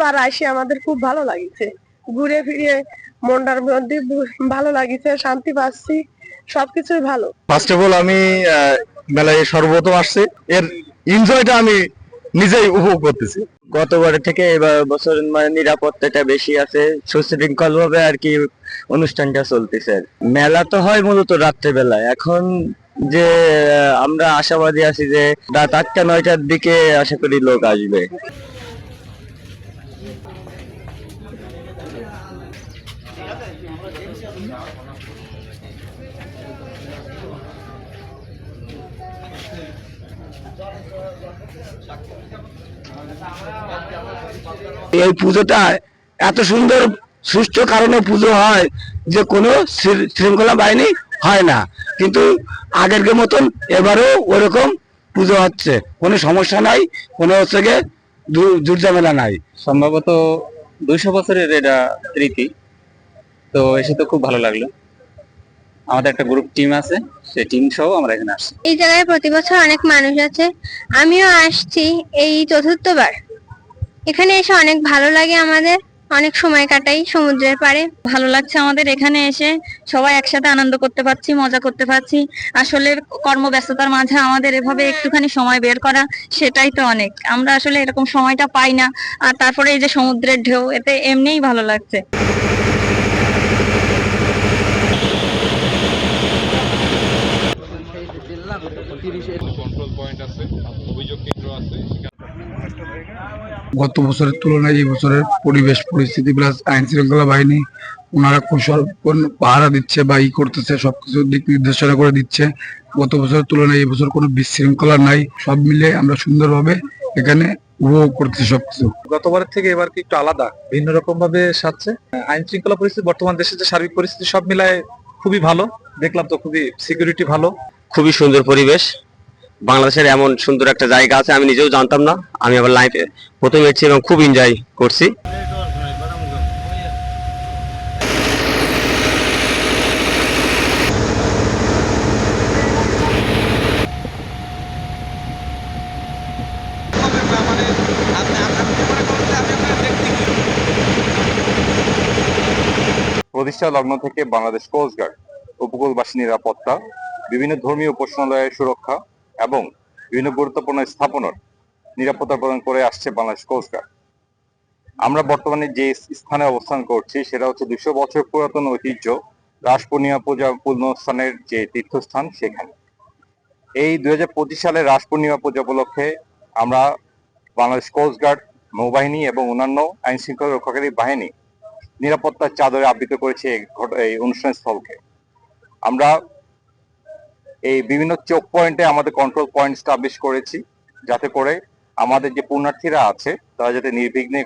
প্রথমবার আসি আমাদের খুব ভালো লাগিছে। ঘুরে ফিরে মনটার মধ্যে ভালো লাগিছে শান্তি পাচ্ছি সবকিছুই ভালো। ফার্স্ট অফ অল আমি আহ, মেলায় সর্বপ্রথম আসছি। এর এনজয়টা আমি নিজেই উপভোগ করতেছি। গতবারের থেকে এবার বছর মানে নিরাপত্তাটা বেশি আছে সুশৃঙ্খল ভাবে আর কি অনুষ্ঠানটা চলতেছে। মেলা তো হয় মূলত রাত্রে বেলায় এখন যে আমরা আশাবাদী আছি যে রাত আটটা নয়টার দিকে আশা করি লোক আসবে। এই পুজোটা এত সুন্দর, সুষ্ঠু কারণে পুজো হয় যে কোনো শৃঙ্খলা বাহিনী হয় না। কিন্তু আগের মতন এবারেও ওরকম পুজো হচ্ছে। কোনো সমস্যা নাই, কোনো হচ্ছে দুর্ঝামেলা নাই। সম্ভবত দুইশো বছরের এটা রীতি। তো এসে তো খুব ভালো লাগল। আমাদের একটা গ্রুপ টিম আছে সেই টিম সহ আমরা এখানে আসছি। এই জায়গায় প্রতি বছর অনেক মানুষ আছে। আমিও আসছি এই চতুর্থবার। এখানে এসে অনেক ভালো লাগে আমাদের। অনেক সময় কাটাই সমুদ্রের পাড়ে। ভালো লাগছে আমাদের এখানে এসে। সবাই একসাথে আনন্দ করতে পারছি মজা করতে পারছি। আসলে কর্মব্যস্ততার মাঝে আমাদের এভাবে একটুখানি সময় বের করা সেটাই তো অনেক। আমরা আসলে এরকম সময়টা পাই না। আর তারপরে এই যে সমুদ্রের ঢেউ এতে এমনিই ভালো লাগছে। গত বছরের তুলনায় এই বছরের পরিবেশ পরিস্থিতি প্লাস আইন শৃঙ্খলা বাহিনী ওনারা কৌশল কোন- পাহারা দিচ্ছে বা ই করতেছে সবকিছু দিক নির্দেশনা করে দিচ্ছে। গত বছরের তুলনায় এই বছর কোনো বিশৃঙ্খলা নাই। সব মিলে আমরা সুন্দরভাবে এখানে উপভোগ করতেছি সবকিছু। গতবারের থেকে এবার কি একটু আলাদা ভিন্ন রকম ভাবে সাজছে? আইন শৃঙ্খলা পরিস্থিতি বর্তমান দেশের যে সার্বিক পরিস্থিতি সব মিলায় খুবই ভালো। দেখলাম তো খুবই সিকিউরিটি ভালো। খুবই সুন্দর পরিবেশ। বাংলাদেশের এমন সুন্দর একটা জায়গা আছে, আমি নিজেও জানতাম না। আমি আবার লাইফে প্রথম এসেছি এবং খুব এনজয় করছি। প্রতিষ্ঠা লগ্ন থেকে বাংলাদেশ কোস্টগার্ড উপকূলবাসী নিরাপত্তা, বিভিন্ন ধর্মীয় উপাসনালয়ের সুরক্ষা এবং বিভিন্ন গুরুত্বপূর্ণ স্থাপনার নিরাপত্তা প্রদান করে আসছে বাংলাদেশ কোস্টগার্ড আমরা বর্তমানে যে স্থানে অবস্থান করছি, সেটা হচ্ছে দুশো বছর পুরাতন ঐতিহ্য রাস পূর্ণিমা পূজা পুণ্যস্থানের যে তীর্থস্থান সেখানে। এই দুই সালে রাস পূর্ণিমা পূজা উপলক্ষে আমরা বাংলাদেশ কোস্টগার্ড নৌবাহিনী এবং অন্যান্য আইন শৃঙ্খলা রক্ষাকারী বাহিনী নিরাপত্তার চাদরে আবৃত করেছে এই অনুষ্ঠান স্থলকে। আমরা এই বিভিন্ন চোক পয়েন্টে আমাদের কন্ট্রোল পয়েন্ট স্টাবলিশ করেছি, যাতে করে আমাদের যে পুণ্যার্থীরা আছে, তারা যাতে নির্বিঘ্নে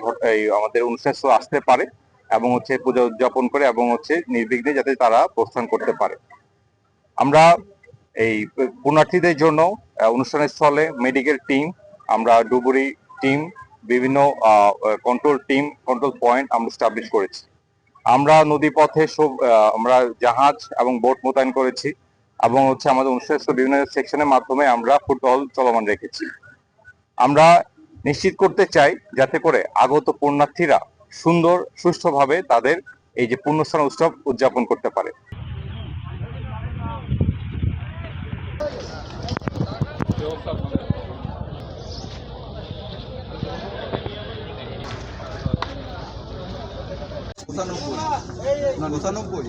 আমাদের অনুষ্ঠান আসতে পারে এবং হচ্ছে পূজা উদযাপন করে এবং হচ্ছে নির্বিঘ্নে যাতে তারা প্রস্থান করতে পারে। আমরা এই পুণ্যার্থীদের জন্য অনুষ্ঠানের স্থলে মেডিকেল টিম আমরা ডুবুরি টিম বিভিন্ন কন্ট্রোল টিম কন্ট্রোল পয়েন্ট আমরা স্টাবলিশ করেছি। আমরা নদী পথে সব আমরা জাহাজ এবং বোট মোতায়েন করেছি। এবং হচ্ছে আমাদের অনুষ্ঠান বিভিন্ন সেকশনের মাধ্যমে আমরা ফুটবল চলমান রেখেছি। আমরা নিশ্চিত করতে চাই যাতে করে আগত পুণ্যার্থীরা সুন্দর, সুষ্ঠুভাবে তাদের এই যে পুণ্যস্থান উৎসব উদযাপন করতে পারে। পঁচানব্বই পঁচানব্বই